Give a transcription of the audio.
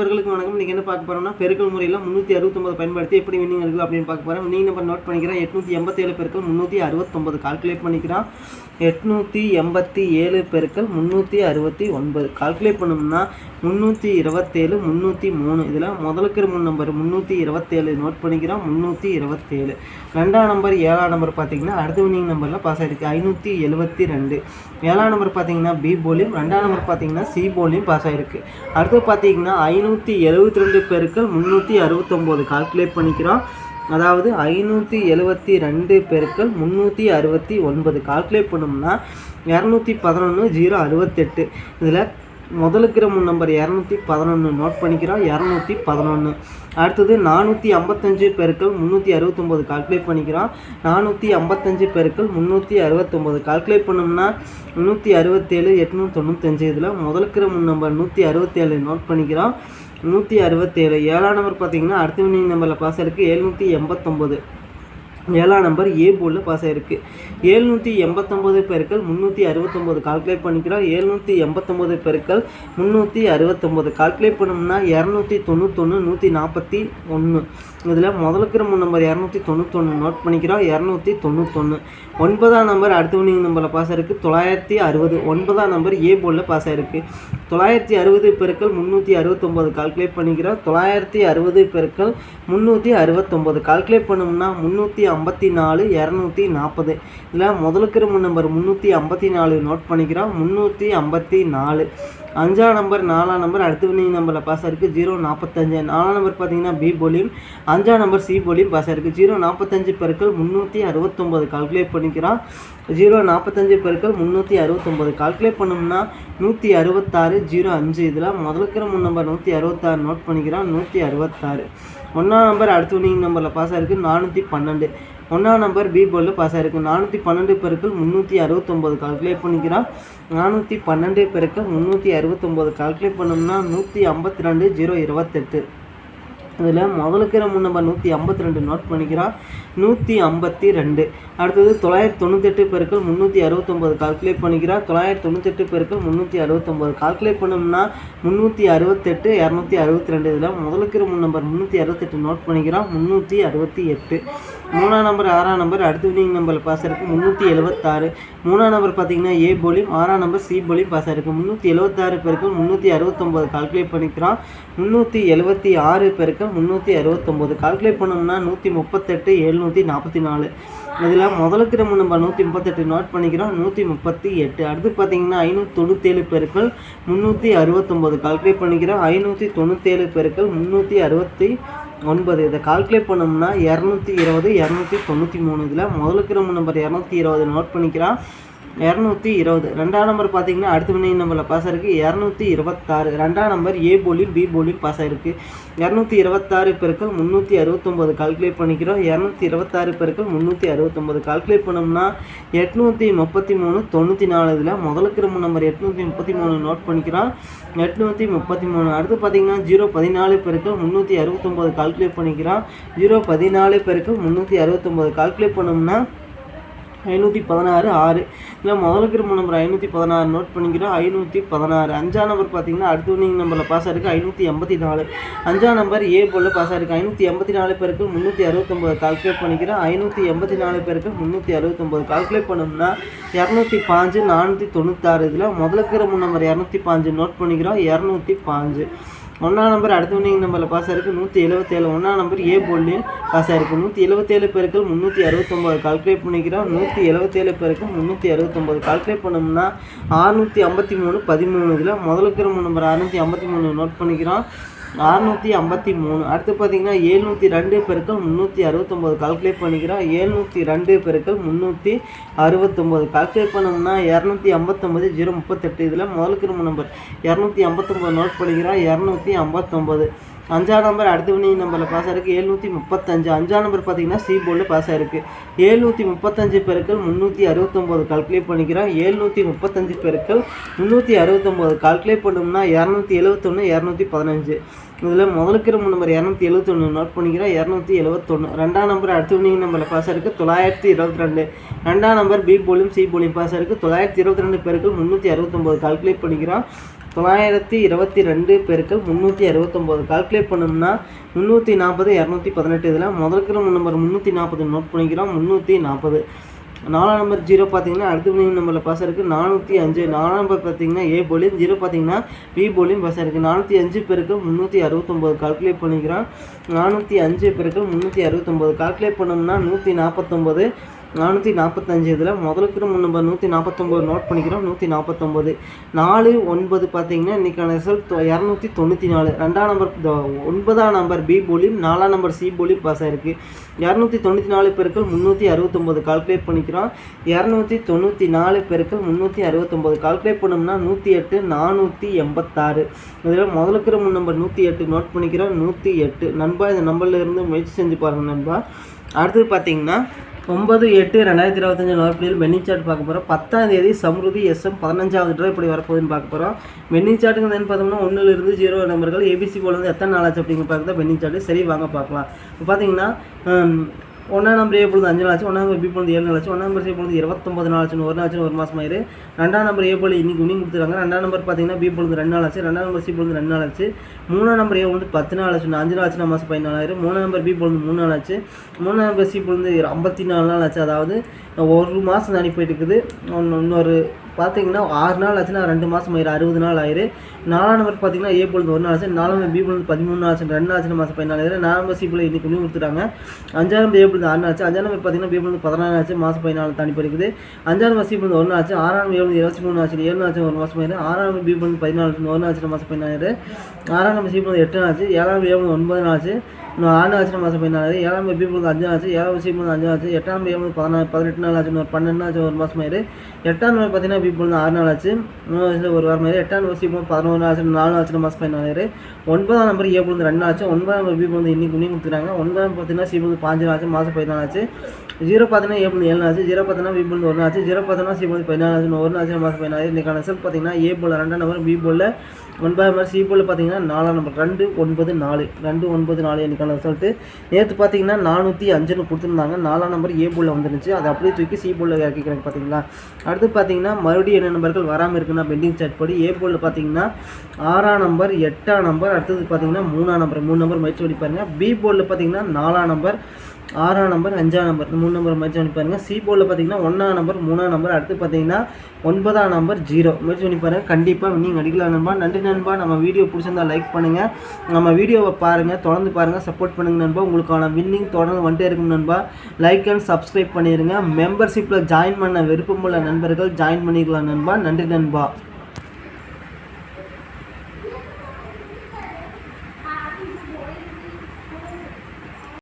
நண்பர்களுக்கு வணக்கம். நீங்கள் என்ன பார்க்க போகிறோம்னா பெருக்கல் முறையில் முந்நூற்றி அறுபத்தொம்பது பயன்படுத்தி எப்படி வின்னிங் இருக்குது அப்படின்னு பார்க்க போகிறோம் வின்னிங் நம்பர் நோட் பண்ணிக்கிறேன். எட்நூற்றி எண்பத்தேழு பெருக்கள் முந்நூற்றி அறுபத்தொம்பது கால்குலேட் பண்ணிக்கிறோம். எட்நூற்றி எண்பத்தி ஏழு பெருக்கள் முந்நூற்றி அறுபத்தி ஒன்பது கால்குலேட் பண்ணோம்னா முந்நூற்றி இருபத்தேழு முந்நூற்றி மூணு. இதில் முதலுக்கு மூணு நம்பர் முந்நூற்றி இருபத்தேழு நோட் பண்ணிக்கிறோம். முந்நூற்றி இருபத்தேழு. ரெண்டாம் நம்பர் ஏழாம் நம்பர் பார்த்தீங்கன்னா அடுத்த வின்னிங் நம்பரில் பாஸ் ஆகிருக்கு ஐநூற்றி எழுபத்தி ரெண்டு ஏழாம் நம்பர் பார்த்தீங்கன்னா பி போலியும் ரெண்டாம் நம்பர் பார்த்தீங்கன்னா சி போலியும் பாஸ் ஆகிருக்கு அடுத்து பார்த்தீங்கன்னா ஐநூற்றி எழுபத்தி ரெண்டு பெருக்கள் முந்நூற்றி அறுபத்தொம்போது கால்குலேட் பண்ணிக்கிறோம். அதாவது ஐநூற்றி எழுபத்தி ரெண்டு பெருக்கள் முந்நூற்றி அறுபத்தி ஒன்பது கால்குலேட் பண்ணோம்னா இரநூத்தி பதினொன்று ஜீரோ அறுபத்தெட்டு. இதில் முதலுக்கிற முன் நம்பர் இரநூத்தி பதினொன்று நோட் பண்ணிக்கிறோம் இரநூத்தி பதினொன்று அடுத்தது நானூற்றி ஐம்பத்தஞ்சு பெருக்கள் முந்நூற்றி அறுபத்தொம்போது கால்குலேட் பண்ணிக்கிறோம் நானூற்றி ஐம்பத்தஞ்சு பெருக்கள் முந்நூற்றி அறுபத்தொம்போது கால்குலேட் பண்ணோம்னா நூற்றி அறுபத்தேழு எட்நூற்றி தொண்ணூத்தஞ்சு. இதில் முதலுக்கிற முன் நம்பர் நூற்றி அறுபத்தேழு. நோட் பண்ணிக்கிறோம் நூற்றி அறுபத்தேழு. ஏழாம் நம்பர் பார்த்தீங்கன்னா அடுத்த வினிங் நம்பரில் பாஸ் இருக்குது எழுநூற்றி எண்பத்தொம்போது ஏழாம் நம்பர் ஏ போர்டில் பாஸ் ஆகிருக்கு ஏழ்நூற்றி எண்பத்தொம்போது பெருக்கள் முந்நூற்றி அறுபத்தொம்போது கால்குலேட் பண்ணிக்கிறோம். ஏழ்நூற்றி எண்பத்தொம்போது பெருக்கள் முந்நூற்றி அறுபத்தொம்போது கால்குலேட் பண்ணோம்னா இரநூத்தி தொண்ணூத்தொன்று நூற்றி நாற்பத்தி ஒன்று இதில் முதலுக்கிற மூணு நம்பர் இரநூத்தி தொண்ணூத்தொன்று நோட் பண்ணிக்கிறோம். இரநூத்தி தொண்ணூத்தொன்று ஒன்பதாம் நம்பர் அடுத்த வினிங் நம்பரில் பாஸ் ஆயிருக்கு. தொள்ளாயிரத்தி அறுபது. ஒன்பதாம் நம்பர் ஏ போர்டில் பாஸ் ஆயிருக்கு. தொள்ளாயிரத்தி அறுபது பெருக்கள் முந்நூற்றி அறுபத்தொம்போது கால்குலேட் பண்ணிக்கிறோம். தொள்ளாயிரத்தி அறுபது பெருக்கள் முந்நூற்றி அறுபத்தொம்போது கால்குலேட் பண்ணோம்னா முந்நூற்றி ஐம்பத்தி நாலு இரநூத்தி நாற்பது. இதில் முதலுக்கு மூணு நம்பர் முந்நூற்றி ஐம்பத்தி நாலு நோட் பண்ணிக்கிறோம். முந்நூற்றி ஐம்பத்தி நாலு. அஞ்சாம் நம்பர் நாலாம் நம்பர் அடுத்த வினிங் நம்பரில் பாஸ் ஆயிருக்கு ஜீரோ நாற்பத்தஞ்சு. நாலாம் நம்பர் பார்த்தீங்கன்னா பி போலியும் அஞ்சாம் நம்பர் சி போலியும் பாஸ் ஆயிருக்கு. ஜீரோ நாற்பத்தஞ்சு பெருக்கள் முந்நூற்றி அறுபத்தொம்போது. கால்குலேட் பண்ணிக்கிறோம். ஜீரோ நாற்பத்தஞ்சு பெருக்கள் முந்நூற்றி அறுபத்தொம்போது. கால்குலேட் பண்ணோம்னா நூற்றி அறுபத்தாறு ஜீரோ அஞ்சு. இதில் முதலுக்கிற முன் நம்பர் நூற்றி அறுபத்தாறு நோட் பண்ணிக்கிறான் நூற்றி அறுபத்தாறு. ஒன்றாம் நம்பர் அடுத்த வினிங் நம்பரில் பாஸ் ஆயிருக்கு நானூற்றி பன்னெண்டு. ஒன்றாம் நம்பர் பி போலில் பாஸ் ஆயிருக்கு நானூற்றி பன்னெண்டு பெருக்கள் முந்நூற்றி அறுபத்தொம்போது கால்குலேட் பண்ணிக்கிறோம் நானூற்றி பன்னெண்டு பெருக்கள் முந்நூற்றி அறுபத்தொம்போது கால்குலேட் பண்ணோம்னா நூற்றி ஐம்பத்தி ரெண்டு ஜீரோ இருபத்தெட்டு. அதில் முதலுக்கிற மூணு நம்பர் நூற்றி ஐம்பத்தி ரெண்டு நோட் பண்ணிக்கிறோம் நூற்றி ஐம்பத்தி ரெண்டு. அடுத்தது தொள்ளாயிரத்தி தொண்ணூத்தெட்டு பெருக்கள் முந்நூற்றி அறுபத்தொம்போது கால்குலேட் பண்ணிக்கிறோம் தொள்ளாயிரத்தி தொண்ணூத்தெட்டு பெருக்கள் முந்நூற்றி அறுபத்தொம்போது. கால்குலேட் பண்ணோம்னா முந்நூற்றி அறுபத்தெட்டு இரநூத்தி அறுபத்தி ரெண்டு இதில் முதலுக்கிற மூணு நம்பர் முந்நூற்றி அறுபத்தெட்டு நோட் பண்ணிக்கிறோம் முந்நூற்றி அறுபத்தி எட்டு. மூணாம் நம்பர் ஆறாம் நம்பர் அடுத்த வினிங் நம்பர் பாஸ் இருக்குது முந்நூற்றி எழுபத்தாறு மூணாம் நம்பர் பார்த்தீங்கன்னா ஏ போலியும் ஆறாம் நம்பர் சி போலியும் பாஸ் இருக்குது முந்நூற்றி எழுபத்தாறு பெருக்கள் முந்நூற்றி அறுபத்தொம்போது கால்குலேட் பண்ணிக்கிறோம் முந்நூற்றி எழுபத்தி ஆறு பெருக்கள் முந்நூற்றி அறுபத்தொம்போது. கால்குலேட் பண்ணோம்னா நூற்றி முப்பத்தெட்டு எழுநூற்றி நாற்பத்தி நாலு. இதில் முதலுக்கு நம்ம நம்ம நூற்றி முப்பத்தெட்டு நோட் பண்ணிக்கிறோம். நூற்றி முப்பத்தி எட்டு. அடுத்து பார்த்தீங்கன்னா ஐநூற்றி தொண்ணூற்றேழு பெருக்கள் முந்நூற்றி அறுபத்தொம்போது. கால்குலேட் பண்ணிக்கிறோம். ஐநூற்றி தொண்ணூற்றேழு பெருக்கள் முந்நூற்றி அறுபத்தி ஒன்பது. இதை கால்குலேட் பண்ணோம்னா இரநூத்தி இருபது இரநூத்தி தொண்ணூற்றி மூணு. இதில் முதலுக்கு நம்பர் இரநூத்தி இருபது நோட் பண்ணிக்கிறான் இரநூத்தி இருபது. ரெண்டாம் நம்பர் பார்த்தீங்கன்னா அடுத்த மணி நம்பரில் பாஸ் ஆயிருக்கு. இரநூத்தி இருபத்தாறு. ரெண்டாம் நம்பர் ஏ போலியும் பி போலியும் பாஸ் ஆயிருக்கு. இரநூத்தி இருபத்தாறு பெருக்கள் முந்நூற்றி அறுபத்தொம்போது கால்குலேட் பண்ணிக்கிறோம். இரநூத்தி இருபத்தாறு பெருக்கள் முந்நூற்றி அறுபத்தொம்போது. கால்குலேட் பண்ணோம்னா எட்நூற்றி முப்பத்தி மூணு தொண்ணூற்றி நாலு இதில் முதலுக்கு நம்பர் எட்நூற்றி முப்பத்தி மூணு நோட் பண்ணிக்கிறோம். எட்நூற்றி முப்பத்தி மூணு. அடுத்து பார்த்தீங்கன்னா ஜீரோ பதினாலு பெருக்கள் முந்நூற்றி அறுபத்தொம்போது கால்குலேட் பண்ணிக்கிறோம். ஜீரோ பதினாலு பெருக்கள் முந்நூற்றி அறுபத்தொம்போது கால்குலேட் பண்ணோம்னா ஐநூற்றி பதினாறு ஆறு. இல்லை முதல்ல இருக்கிற நம்பர் ஐநூற்றி பதினாறு. நோட் பண்ணிக்கிறோம் ஐநூற்றி பதினாறு. அஞ்சாம் நம்பர் பார்த்தீங்கன்னா அடுத்த நீங்கள் நம்பரில் பாஸ் ஆயிருக்கு. ஐநூற்றி எண்பத்தி நாலு. அஞ்சாம் நம்பர் ஏ போல் பாஸ் ஆயிருக்கு. ஐநூற்றி எண்பத்தி நாலு பேருக்கு முந்நூற்றி அறுபத்தொம்போது கால்குலேட் பண்ணிக்கிறோம் ஐநூற்றி எண்பத்தி நாலு பேருக்கு முந்நூற்றி அறுபத்தொம்போது கால்குலேட் பண்ணோம்னா இரநூத்தி பாஞ்சு நானூற்றி தொண்ணூத்தாறு. இதில் முதல்ல இருக்கிற நம்பர் இரநூத்தி பாஞ்சு. நோட் பண்ணிக்கிறோம். இரநூத்தி பாஞ்சு. ஒன்றாம் நம்பர் அடுத்த வினிங் நம்பரில் பாஸ் ஆயிருக்கு. நூற்றி எழுபத்தேழு ஒன்றாம் நம்பர் ஏ போல்லையும் பாஸ் ஆயிருக்கு. நூற்றி எழுபத்தேழு பேருக்கு முந்நூற்றி அறுபத்தொம்போது கால்குலேட் பண்ணிக்கிறோம். நூற்றி எழுபத்தேழு பேருக்கு முந்நூற்றி அறுபத்தொம்போது கால்குலேட் பண்ணோம்னா அறுநூற்றி ஐம்பத்தி மூணு பதிமூணு இதில் முதலுக்கு நம்பர் அறுநூற்றி ஐம்பத்தி மூணு நோட் பண்ணிக்கிறோம். அறுநூற்றி ஐம்பத்தி மூணு. அடுத்து பார்த்தீங்கன்னா ஏழ்நூற்றி ரெண்டு பெருக்கள் முந்நூற்றி அறுபத்தொம்போது. கால்குலேட் பண்ணிக்கிறோம் ஏழ்நூற்றி ரெண்டு பெருக்கள் முந்நூற்றி அறுபத்தொம்போது. கால்குலேட் பண்ணோம்னா இரநூத்தி ஐம்பத்தொம்பது ஜீரோ முப்பத்தெட்டு. இதில் முதலுக்கு நம்பர் இரநூத்தி ஐம்பத்தொம்போது நோட் பண்ணிக்கிறோம் இரநூத்தி ஐம்பத்தொம்போது. அஞ்சாம் நம்பர் அடுத்த நம்பரில் பாஸ் ஆயிருக்கு. ஏழ்நூற்றி முப்பத்தஞ்சு. அஞ்சாம் நம்பர் பார்த்தீங்கன்னா சி போர்டில் பாஸ் ஆயிருக்கு. ஏழ்நூற்றி முப்பத்தஞ்சு பெருக்கள் முந்நூற்றி அறுபத்தொம்போது கால்குலேட் பண்ணிக்கிறோம் ஏழ்நூற்றி முப்பத்தஞ்சு பெருக்கள் முந்நூற்றி அறுபத்தொம்போது கால்குலேட் பண்ணோம்னா இரநூத்தி எழுபத்தொன்று இரநூத்தி பதினஞ்சு. இதில் முதலுக்கு ரொம்ப நம்பர் இரநூத்தி எழுபத்தொன்று நோட் பண்ணிக்கிறோம் இரநூத்தி எழுபத்தொன்று ரெண்டாம் நம்பர் அடுத்த வினிங் நம்பரில் பாஸ் ஆயிருக்கு. தொள்ளாயிரத்தி இருபத்தி ரெண்டு. ரெண்டாம் நம்பர் பி போலியும் சி போலியும் பாஸ் ஆயிருக்கு. தொள்ளாயிரத்தி இருபத்தி ரெண்டு பேருக்கு முந்நூற்றி அறுபத்தொம்போது கால்குலேட் பண்ணிக்கிறோம். தொள்ளாயிரத்தி இருபத்தி ரெண்டு பெருக்கள் முந்நூற்றி அறுபத்தொம்போது. கால்குலேட் பண்ணோம்னா முந்நூற்றி நாற்பது இரநூத்தி பதினெட்டு இதில் முதல்கிற நம்பர் முந்நூற்றி நாற்பது நோட் பண்ணிக்கிறோம். முந்நூற்றி நாற்பது. நாலாம் நம்பர் ஜீரோ பார்த்தீங்கன்னா அடுத்த வினிங் நம்பரில் பாஸ் இருக்குது நானூற்றி அஞ்சு. நாலாம் நம்பர் பார்த்தீங்கன்னா ஏ போலியும் ஜீரோ பார்த்தீங்கன்னா பி போலியும் பாஸ் இருக்குது நானூற்றி அஞ்சு பேருக்கு முந்நூற்றி அறுபத்தொம்போது. கால்குலேட் பண்ணிக்கிறோம். நானூற்றி அஞ்சு பேருக்கு முந்நூற்றி அறுபத்தொம்போது. கால்குலேட் பண்ணோம்னா நூற்றி நாற்பத்தொம்போது. நானூற்றி நாற்பத்தஞ்சு இதில் முதலுக்கு நம்ம நம்பர் நூற்றி நாற்பத்தொம்போது நோட் பண்ணிக்கிறோம். நூற்றி நாற்பத்தொம்போது. நாலு ஒன்பது பார்த்தீங்கன்னா இன்றைக்கான ரிசல்ட் இரநூத்தி தொண்ணூற்றி நாலு. ரெண்டாம் நம்பர் ஒன்பதாம் நம்பர் பி போலியும் நாலாம் நம்பர் சி போலியும் பாஸ் ஆயிருக்கு. இரநூத்தி தொண்ணூற்றி நாலு பேருக்கள் முந்நூற்றி அறுபத்தொம்போது கால்குலேட் பண்ணிக்கிறோம். இரநூத்தி தொண்ணூற்றி நாலு பேருக்கள் முந்நூற்றி அறுபத்தொம்போது. கால்குலேட் பண்ணோம்னா நூற்றி எட்டு நானூற்றி எண்பத்தாறு. இதில் முதலுக்கிற முன் நம்பர் நூற்றி எட்டு நோட் பண்ணிக்கிறோம். நூற்றி எட்டு. நண்பா இந்த நம்பர்லேருந்து முயற்சி செஞ்சு பாருங்கள் நண்பா. அடுத்தது பார்த்தீங்கன்னா ஒன்பது எட்டு ரெண்டாயிரத்தி இருபத்தஞ்சு நோர்பிளியில் வெண்ணிங் சார்ட் பார்க்க போகிறோம் பத்தாம் தேதி சம்ருதி எஸ்எம் பதினஞ்சாவது ட்ரோ இப்படி வரப்போகுதுன்னு பார்க்க போகிறோம் வெண்ணிங் சார்ட்டுங்கிறது என்ன பார்த்தோம்னா ஒன்றுலேருந்து ஜீரோ நம்பர்கள் ஏபிசி போல வந்து எத்தனை நாள் ஆச்சு அப்படிங்கிற பார்க்க தான் வெண்ணிங் சார்ட்டு சரி வாங்க பார்க்கலாம். இப்போ பார்த்தீங்கன்னா ஒன்றாம் நம்பர் ஏ பொழுது அஞ்சு நாளாச்சு ஆச்சு ஒன்றாம் நம்பர் பி பொழுது ஏழு நாள் ஆச்சு ஒன்றாம் நம்பர் சி பொழுது இருபத்தொம்பது நாள் ஒரு நாள் ஒரு மாதம் ஆயிரு. ரெண்டாம் நம்பர் ஏ பொழுது இன்னைக்கு இன்னும் கொடுத்துருக்காங்க. ரெண்டாம் நம்பர் பார்த்தீங்கன்னா பி பொழுது ரெண்டு நாள் ஆச்சு ரெண்டாம் நம்பர் சி பொழுது ரெண்டு நாள் ஆச்சு மூணாம் நம்பர் ஏ வந்து பத்து நாள் அஞ்சு நாள் ஆச்சு மாதம் பதினாலாயிரம். மூணாம் நம்பர் பி பொழுது மூணு நாள் ஆச்சு மூணாம் நம்பர் சி பொழுது ஐம்பத்தி நாலு நாள் ஆச்சு அதாவது ஒரு மாதம் தாண்டி போயிட்டு இருக்குது. இன்னொரு பார்த்தீங்கன்னா ஆறு நாள் ஆச்சுன்னா ரெண்டு மாதம் ஆயிரும் அறுபது நாள் ஆயிரு நாலாம் நம்பர் பார்த்தீங்கன்னா ஏ பொழுது ஒரு நாள் ஆச்சு நாலாம் நம்பர் பி பொழுது பதிமூணு நாள் ஆச்சு ரெண்டு ஆச்சு மாதம் பதினாலாயிரம் நாலாம் நம்பர் சி பொழுது இன்னைக்கு இன்னும் கொடுத்துட்டாங்க அஞ்சாம் நம்பர் ஏ பொழுது ஆறு நாள் ஆச்சு அஞ்சாம் நம்பர் பார்த்தீங்கன்னா பி பொழுது பதினாலு ஆச்சு மாதம் பதினாலு தாண்டி போயிருக்குது அஞ்சாம் நம்பர் சி பொழுது ஆச்சு ஆறாம் நம்பர் ஏழு இருபத்தி மூணு ஆச்சு ஏழு ஆச்சு ஒரு மாதம் ஆயிரம் ஆறாம் நம்பர் பி பொழுது பதினாலு ஒன்று ஒரு நாள் ஆச்சு மாதம் பதினாயிரம் ஆறாம் நம்பர் சி பொழுது எட்டு நாள் ஆச்சு ஏழாம் நம்பர் ஏழு ஒன்பது நாள் ஆச்சு ஆறு ஆச்சு மாதம் பதினாலு ஏழாம் பி பொழுது அஞ்சு ஆச்சு ஏழாம் சி பொழுது அஞ்சு ஆச்சு எட்டாம் பி பதினாலு பதினாறு பதினெட்டு நாள் ஆச்சு ஒரு பன்னெண்டு நாள் ஆச்சு ஒரு மாதம் ஆயிரு எட்டாம் நாள் பார்த்தீங்கன்னா பி பொழுது ஆறு நாள் ஆச்சு மூணு வயசுல ஒரு வாரம் ஆயிரு எட்டாம் நம்பர் சி பதினோரு நாள் ஆச்சு நாலு ஆச்சு மாதம் பதினாலு ஒன்பதாம் நம்பர் ஏ பொழுது ரெண்டு நாள் ஆச்சு ஒன்பதாம் நம்பர் பி பொழுது இன்னைக்கு இன்னும் கொடுத்துருக்காங்க ஒன்பதாம் பார்த்தீங்கன்னா சி பொழுது பாஞ்சு நாள் ஆச்சு மாதம் பதினாலு ஆச்சு ஜீரோ பார்த்தீங்கன்னா ஏ பொழுது ஏழு நாள் ஆச்சு ஜீரோ பார்த்தீங்கன்னா பி பொழுது ஒரு நாள் ஆச்சு ஜீரோ பார்த்தீங்கன்னா சி பொழுது பதினாலு ஆச்சு ஒரு நாள் ஆச்சு மாதம் பதினாலு இன்னைக்கான ரிசல்ட் பார்த்தீங்கன்னா ஏ போல் ரெண்டாம் நம்பர் பி போல் ஒன்பதாம் நம்பர் சி போல் பார்த்தீங்கன்னா நாலாம் நம்பர் ரெண்டு ஒன்பது நாலு. ரெண்டு ஒன்பது நாலு எனக்கான ரிசல்ட்டு நேற்று பார்த்தீங்கன்னா நானூற்றி அஞ்சுன்னு கொடுத்துருந்தாங்க. நாலாம் நம்பர் ஏ போல் வந்துருந்துச்சு. அதை அப்படியே தூக்கி சி போலில் இறக்கிக்கிறாங்க பார்த்தீங்களா அடுத்து பார்த்தீங்கன்னா மறுபடியும் என்ன நம்பர்கள் வராமல் இருக்குன்னா பெண்டிங் சார்ட் படி ஏ போலில் பார்த்தீங்கன்னா ஆறாம் நம்பர் எட்டாம் நம்பர் அடுத்தது பார்த்தீங்கன்னா மூணாம் நம்பர் மூணு நம்பர் முயற்சி பண்ணி பாருங்க. பி போலில் பார்த்தீங்கன்னா நாலாம் நம்பர் ஆறாம் நம்பர் அஞ்சாம் நம்பர் இந்த மூணு நம்பர் முயற்சி பண்ணி பாருங்கள் சி போர்டில் பார்த்தீங்கன்னா ஒன்றாம் நம்பர் மூணாம் நம்பர் அடுத்து பார்த்தீங்கன்னா ஒன்பதாம் நம்பர் ஜீரோ முயற்சி பண்ணி பாருங்கள் கண்டிப்பாக நீங்கள் அடிக்கலாம் நண்பா. நன்றி நண்பா. நம்ம வீடியோ பிடிச்சிருந்தா லைக் பண்ணுங்கள் நம்ம வீடியோவை பாருங்கள் தொடர்ந்து பாருங்கள் சப்போர்ட் பண்ணுங்க நண்பா. உங்களுக்கான வின்னிங் தொடர்ந்து வந்துட்டே இருக்கும் நண்பா. லைக் அண்ட் சப்ஸ்கிரைப் பண்ணிடுங்க மெம்பர்ஷிப்பில் ஜாயின் பண்ண விருப்பமுள்ள நண்பர்கள் ஜாயின் பண்ணிக்கலாம் நண்பா. நன்றி நண்பா.